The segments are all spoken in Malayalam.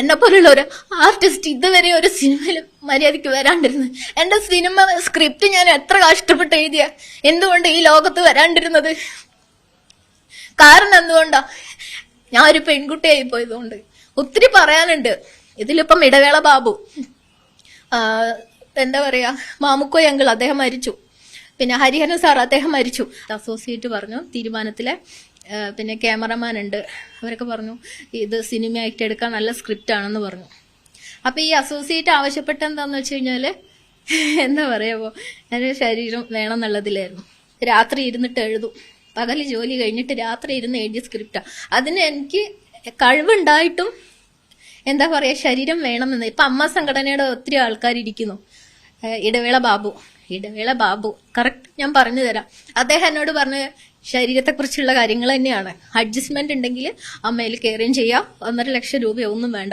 എന്നെ പോലുള്ള ഒരു ആർട്ടിസ്റ്റ് ഇതുവരെ ഒരു സിനിമയിൽ മര്യാദയ്ക്ക് വരാണ്ടിരുന്നത്. എന്റെ സിനിമ സ്ക്രിപ്റ്റ് ഞാൻ എത്ര കഷ്ടപ്പെട്ട് എഴുതിയ? എന്തുകൊണ്ട് ഈ ലോകത്ത് വരാണ്ടിരുന്നത്? കാരണം എന്തുകൊണ്ടാ? ഞാൻ ഒരു പെൺകുട്ടിയായി പോയതുകൊണ്ട്. ഒത്തിരി പറയാനുണ്ട്. ഇതിലിപ്പം ഇടവേള ബാബു. എന്താ പറയാ? മാമുക്കോയങ്കിൾ അദ്ദേഹം മരിച്ചു. പിന്നെ ഹരിഹരൻ സാർ അദ്ദേഹം മരിച്ചു. അസോസിയേറ്റ് പറഞ്ഞു തീരുമാനത്തിലെ പിന്നെ ക്യാമറമാൻ ഉണ്ട്. അവരൊക്കെ പറഞ്ഞു ഇത് സിനിമയായിട്ട് എടുക്കാൻ നല്ല സ്ക്രിപ്റ്റ് ആണെന്ന് പറഞ്ഞു. അപ്പൊ ഈ അസോസിയേറ്റ് ആവശ്യപ്പെട്ട എന്താന്ന് വെച്ച് കഴിഞ്ഞാൽ എന്താ പറയാവോ എന്റെ ശരീരം വേണം എന്നുള്ളതിലായിരുന്നു രാത്രി ഇരുന്നിട്ട് എഴുതും. പകൽ ജോലി കഴിഞ്ഞിട്ട് രാത്രി ഇരുന്ന് എഴുതിയ സ്ക്രിപ്റ്റാ. അതിന് എനിക്ക് കഴിവുണ്ടായിട്ടും എന്താ പറയാ ശരീരം വേണമെന്ന്. ഇപ്പൊ അമ്മ സംഘടനയുടെ ഒത്തിരി ആൾക്കാർ ഇരിക്കുന്നു ഇടവേള ബാബു. ഇടവേള ബാബു. കറക്റ്റ് ഞാൻ പറഞ്ഞു തരാം. അദ്ദേഹം എന്നോട് പറഞ്ഞ ശരീരത്തെക്കുറിച്ചുള്ള കാര്യങ്ങൾ തന്നെയാണ്. അഡ്ജസ്റ്റ്മെന്റ് ഉണ്ടെങ്കിൽ അമ്മയിൽ കയറുകയും ചെയ്യാം. ഒന്നര ലക്ഷം രൂപയോ ഒന്നും വേണ്ട.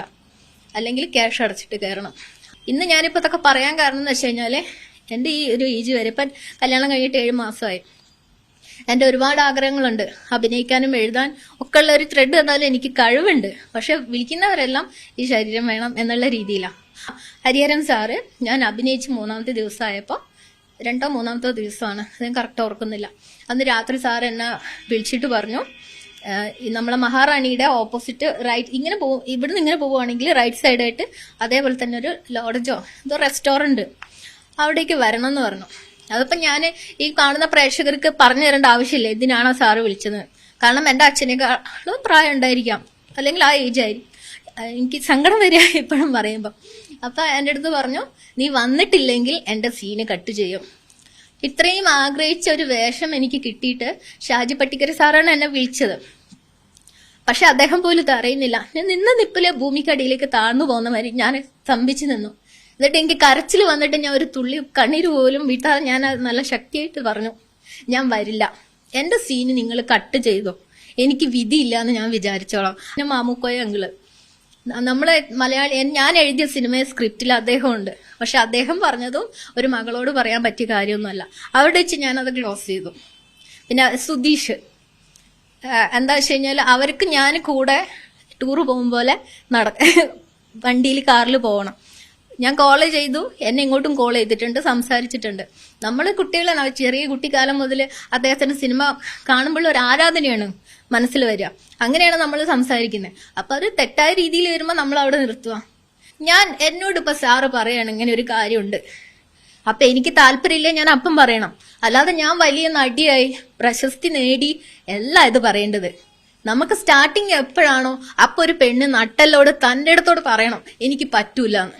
അല്ലെങ്കിൽ ക്യാഷ് അടച്ചിട്ട് കയറണം. ഇന്ന് ഞാനിപ്പോ ഇതൊക്കെ പറയാൻ കാരണം എന്ന് വെച്ച് കഴിഞ്ഞാൽ എന്റെ ഈ ഒരു ഏജ് വരെ ഇപ്പം കല്യാണം കഴിഞ്ഞിട്ട് ഏഴ് മാസമായി. എന്റെ ഒരുപാട് ആഗ്രഹങ്ങളുണ്ട്. അഭിനയിക്കാനും എഴുതാൻ ഒക്കെ ഉള്ള ഒരു ത്രെഡ് തന്നാലും എനിക്ക് കഴിവുണ്ട്. പക്ഷെ വിളിക്കുന്നവരെല്ലാം ഈ ശരീരം വേണം എന്നുള്ള രീതിയിലാണ് ഹരിഹരൻ സാറ് ഞാൻ അഭിനയിച്ച് മൂന്നാമത്തെ ദിവസമായപ്പോൾ രണ്ടോ മൂന്നാമത്തോ ദിവസമാണ്. ഞാൻ കറക്റ്റ് ഓർക്കുന്നില്ല. അന്ന് രാത്രി സാർ എന്നെ വിളിച്ചിട്ട് പറഞ്ഞു നമ്മളെ മഹാറാണിയുടെ ഓപ്പോസിറ്റ് റൈറ്റ് ഇങ്ങനെ പോകും ഇവിടുന്ന് ഇങ്ങനെ പോവുകയാണെങ്കിൽ റൈറ്റ് സൈഡായിട്ട് അതേപോലെ തന്നെ ഒരു ലോഡ്ജോ എന്തോ റെസ്റ്റോറന്റ് അവിടേക്ക് വരണം എന്ന് പറഞ്ഞു. അതിപ്പോൾ ഞാൻ ഈ കാണുന്ന പ്രേക്ഷകർക്ക് പറഞ്ഞു തരേണ്ട ആവശ്യമില്ല എന്തിനാണോ സാറ് വിളിച്ചത്? കാരണം എന്റെ അച്ഛനേക്കാളും പ്രായം ഉണ്ടായിരിക്കാം. അല്ലെങ്കിൽ ആ ഏജ് ആയിരിക്കും. എനിക്ക് സങ്കടം വരിക എപ്പോഴും പറയുമ്പോൾ അപ്പൊ എന്റെ അടുത്ത് പറഞ്ഞു നീ വന്നിട്ടില്ലെങ്കിൽ എന്റെ സീന് കട്ട് ചെയ്യും. ഇത്രയും ആഗ്രഹിച്ച ഒരു വേഷം എനിക്ക് കിട്ടിയിട്ട് ഷാജി പട്ടിക്കര സാറാണ് എന്നെ വിളിച്ചത്. പക്ഷെ അദ്ദേഹം പോലും അറിയുന്നില്ല. ഞാൻ നിന്ന നിപ്പിലെ ഭൂമിക്കടിയിലേക്ക് താഴ്ന്നു പോകുന്ന മാതിരി ഞാൻ സ്തംഭിച്ചു നിന്നു. എന്നിട്ട് എനിക്ക് കരച്ചിൽ വന്നിട്ട് ഞാൻ ഒരു തുള്ളി കണ്ണീര് പോലും വിട്ടാതെ ഞാൻ നല്ല ശക്തിയായിട്ട് പറഞ്ഞു. ഞാൻ വരില്ല. എന്റെ സീന് നിങ്ങൾ കട്ട് ചെയ്തോ. എനിക്ക് വിധിയില്ല എന്ന് ഞാൻ വിചാരിച്ചോളാം. പിന്നെ മാമുക്കോയ അങ്കിൾ നമ്മളെ മലയാളി ഞാൻ എഴുതിയ സിനിമയെ സ്ക്രിപ്റ്റിൽ അദ്ദേഹം ഉണ്ട് പക്ഷെ അദ്ദേഹം പറഞ്ഞതും ഒരു മകളോട് പറയാൻ പറ്റിയ കാര്യമൊന്നുമല്ല. അവിടെ വെച്ച് ഞാൻ അത് ക്ലോസ് ചെയ്തു. പിന്നെ സുധീഷ്. എന്താ വെച്ച് കഴിഞ്ഞാൽ അവർക്ക് ഞാൻ കൂടെ ടൂർ പോകും പോലെ നട വണ്ടിയിൽ കാറിൽ പോകണം. ഞാൻ കോൾ ചെയ്തു. എന്നെ ഇങ്ങോട്ടും കോൾ ചെയ്തിട്ടുണ്ട് സംസാരിച്ചിട്ടുണ്ട്. നമ്മൾ കുട്ടികളാണ് ചെറിയ കുട്ടിക്കാലം മുതൽ അദ്ദേഹത്തിന്റെ സിനിമ കാണുമ്പോൾ ഒരു ആരാധനയാണ്. മനസ്സിൽ വരിക. അങ്ങനെയാണ് നമ്മൾ സംസാരിക്കുന്നത് അപ്പൊ അത് തെറ്റായ രീതിയിൽ വരുമ്പോൾ നമ്മൾ അവിടെ നിർത്തുക ഞാൻ എന്നോട് ഇപ്പൊ സാറ് പറയാണ് ഇങ്ങനെ ഒരു കാര്യമുണ്ട്. അപ്പൊ എനിക്ക് താല്പര്യമില്ല ഞാൻ അപ്പം പറയണം. അല്ലാതെ ഞാൻ വലിയ നടിയായി പ്രശസ്തി നേടി എല്ലാം ഇത് പറയേണ്ടത്. നമുക്ക് സ്റ്റാർട്ടിങ് എപ്പോഴാണോ അപ്പൊ ഒരു പെണ്ണ് നട്ടല്ലോട് തന്റെ അടുത്തോട് പറയണം. എനിക്ക് പറ്റൂല എന്ന്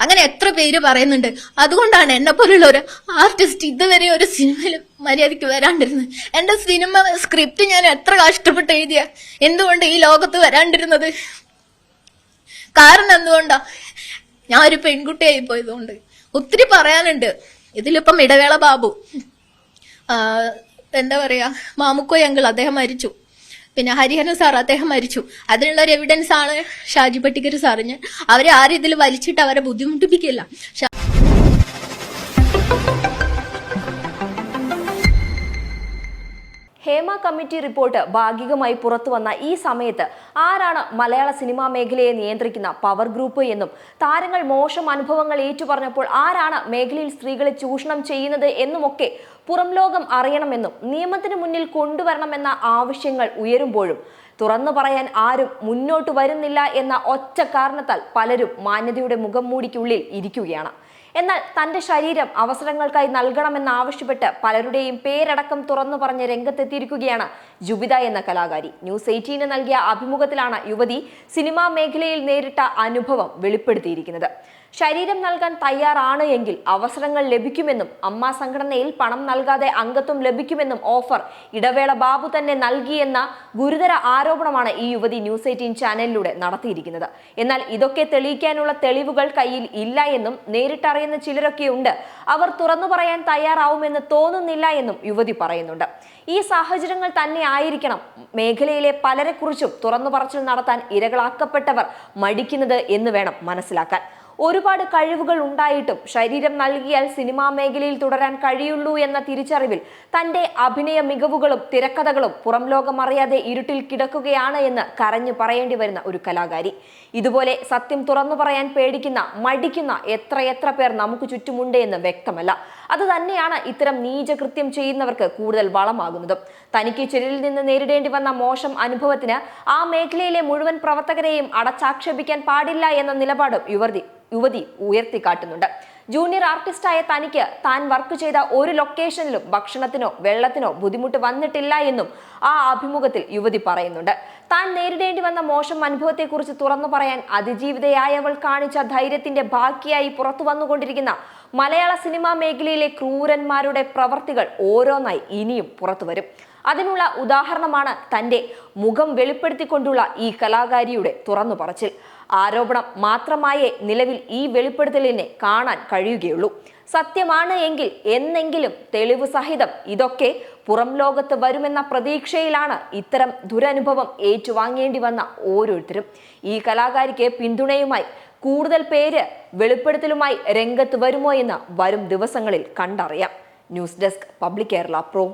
അങ്ങനെ എത്ര പേര് പറയുന്നുണ്ട്. അതുകൊണ്ടാണ് എന്നെ പോലുള്ള ഒരു ആർട്ടിസ്റ്റ് ഇതുവരെ ഒരു സിനിമയിൽ മര്യാദയ്ക്ക് വരാണ്ടിരുന്നത്. എന്റെ സിനിമ സ്ക്രിപ്റ്റ് ഞാൻ എത്ര കഷ്ടപ്പെട്ട് എഴുതിയ? എന്തുകൊണ്ട് ഈ ലോകത്ത് വരാണ്ടിരുന്നത്? കാരണം എന്തുകൊണ്ടാ? ഞാൻ ഒരു പെൺകുട്ടിയായി പോയതുകൊണ്ട്. ഒത്തിരി പറയാനുണ്ട്. ഇതിലിപ്പം ഇടവേള ബാബു. എന്താ പറയാ? മാമുക്കോ അങ്കിൾ അദ്ദേഹം മരിച്ചു. പിന്നെ ഹരിഹരൻ സാർ അദ്ദേഹം മരിച്ചു. അതിനുള്ള ഒരു എവിഡൻസ് ആണ് ഷാജി പട്ടിക്കർ സാറിന് അവരെ ആരും ഇതിൽ വലിച്ചിട്ട് അവരെ ബുദ്ധിമുട്ടിപ്പിക്കില്ല. ഹേമ കമ്മിറ്റി റിപ്പോർട്ട് ഭാഗികമായി പുറത്തുവന്ന ഈ സമയത്ത് ആരാണ് മലയാള സിനിമാ മേഖലയെ നിയന്ത്രിക്കുന്ന പവർ ഗ്രൂപ്പ് എന്നും താരങ്ങൾ മോശം അനുഭവങ്ങൾ ഏറ്റുപറഞ്ഞപ്പോൾ ആരാണ് മേഖലയിൽ സ്ത്രീകളെ ചൂഷണം ചെയ്യുന്നത് എന്നുമൊക്കെ പുറം ലോകം അറിയണമെന്നും നിയമത്തിന് മുന്നിൽ കൊണ്ടുവരണമെന്ന ആവശ്യങ്ങൾ ഉയരുമ്പോഴും തുറന്നു പറയാൻ ആരും മുന്നോട്ട് വരുന്നില്ല എന്ന ഒറ്റ കാരണത്താൽ പലരും മാന്യതയുടെ മുഖം മൂടിക്കുള്ളിൽ ഇരിക്കുകയാണ്. എന്നാൽ തന്റെ ശരീരം അവസരങ്ങൾക്കായി നൽകണമെന്നാവശ്യപ്പെട്ട് പലരുടെയും പേരടക്കം തുറന്നു പറഞ്ഞ് രംഗത്തെത്തിയിരിക്കുകയാണ് ജുബിത എന്ന കലാകാരി. ന്യൂസ് എയ്റ്റീന് നൽകിയ അഭിമുഖത്തിലാണ് യുവതി സിനിമാ മേഖലയിൽ നേരിട്ട അനുഭവം വെളിപ്പെടുത്തിയിരിക്കുന്നത്. ശരീരം നൽകാൻ തയ്യാറാണ് എങ്കിൽ അവസരങ്ങൾ ലഭിക്കുമെന്നും അമ്മ സംഘടനയിൽ പണം നൽകാതെ അംഗത്വം ലഭിക്കുമെന്നും ഓഫർ ഇടവേള ബാബു തന്നെ നൽകിയെന്ന ഗുരുതര ആരോപണമാണ് ഈ യുവതി ന്യൂസ് എയ്റ്റീൻ ചാനലിലൂടെ നടത്തിയിരിക്കുന്നത്. എന്നാൽ ഇതൊക്കെ തെളിയിക്കാനുള്ള തെളിവുകൾ കയ്യിൽ ഇല്ല എന്നും നേരിട്ടറിയുന്ന ചിലരൊക്കെയുണ്ട് അവർ തുറന്നു പറയാൻ തയ്യാറാവുമെന്ന് തോന്നുന്നില്ല എന്നും യുവതി പറയുന്നുണ്ട്. ഈ സാഹചര്യങ്ങൾ തന്നെ ആയിരിക്കണം മേഖലയിലെ പലരെക്കുറിച്ചും തുറന്നു പറച്ചിൽ നടത്താൻ ഇരകളാക്കപ്പെട്ടവർ മടിക്കുന്നത് എന്ന് വേണം മനസ്സിലാക്കാൻ. ഒരുപാട് കഴിവുകൾ ഉണ്ടായിട്ടും ശരീരം നൽകിയാൽ സിനിമാ മേഖലയിൽ തുടരാൻ കഴിയുള്ളൂ എന്ന തിരിച്ചറിവിൽ തന്റെ അഭിനയ മികവുകളും തിരക്കഥകളും പുറം ലോകം അറിയാതെ ഇരുട്ടിൽ കിടക്കുകയാണ് എന്ന് കരഞ്ഞു പറയേണ്ടി വരുന്ന ഒരു കലാകാരി. ഇതുപോലെ സത്യം തുറന്നു പറയാൻ പേടിക്കുന്ന മടിക്കുന്ന എത്രയെത്ര പേർ നമുക്ക് ചുറ്റുമുണ്ട് എന്ന് വ്യക്തമല്ല. അത് തന്നെയാണ് ഇത്തരം നീചകൃത്യം ചെയ്യുന്നവർക്ക് കൂടുതൽ വളമാകുന്നതും. തനിക്ക് ചെരിലിൽ നിന്ന് നേരിടേണ്ടി വന്ന മോശം അനുഭവത്തിന് ആ മേഖലയിലെ മുഴുവൻ പ്രവർത്തകരെയും അടച്ചാക്ഷേപിക്കാൻ പാടില്ല എന്ന നിലപാടും യുവതി യുവതി ഉയർത്തിക്കാട്ടുന്നുണ്ട്. ജൂനിയർ ആർട്ടിസ്റ്റായ തനിക്ക് താൻ വർക്ക് ചെയ്ത ഒരു ലൊക്കേഷനിലും ഭക്ഷണത്തിനോ വെള്ളത്തിനോ ബുദ്ധിമുട്ട് വന്നിട്ടില്ല എന്നും ആ അഭിമുഖത്തിൽ യുവതി പറയുന്നുണ്ട്. താൻ നേരിടേണ്ടി വന്ന മോശം അനുഭവത്തെക്കുറിച്ച് തുറന്നു പറയാൻ അതിജീവിതയായവൾ കാണിച്ച ധൈര്യത്തിന്റെ ബാക്കിയായി പുറത്തു വന്നുകൊണ്ടിരിക്കുന്ന മലയാള സിനിമാ മേഖലയിലെ ക്രൂരന്മാരുടെ പ്രവർത്തികൾ ഓരോന്നായി ഇനിയും പുറത്തു വരും അതിനുള്ള ഉദാഹരണമാണ് തന്റെ മുഖം വെളിപ്പെടുത്തിക്കൊണ്ടുള്ള ഈ കലാകാരിയുടെ തുറന്നു പറച്ചിൽ ആരോപണം മാത്രമായേ നിലവിൽ ഈ വെളിപ്പെടുത്തലിനെ കാണാൻ കഴിയുകയുള്ളൂ. സത്യമാണ് എങ്കിൽ എന്നെങ്കിലും തെളിവ് സഹിതം ഇതൊക്കെ പുറം ലോകത്ത് വരുമെന്ന പ്രതീക്ഷയിലാണ് ഇത്തരം ദുരനുഭവം ഏറ്റുവാങ്ങേണ്ടി വന്ന ഓരോരുത്തരും. ഈ കലാകാരിക്ക് പിന്തുണയുമായി കൂടുതൽ പേര് വെളിപ്പെടുത്തലുമായി രംഗത്ത് വരുമോ എന്ന് വരും ദിവസങ്ങളിൽ കണ്ടറിയാം. News desk public Kerala pro.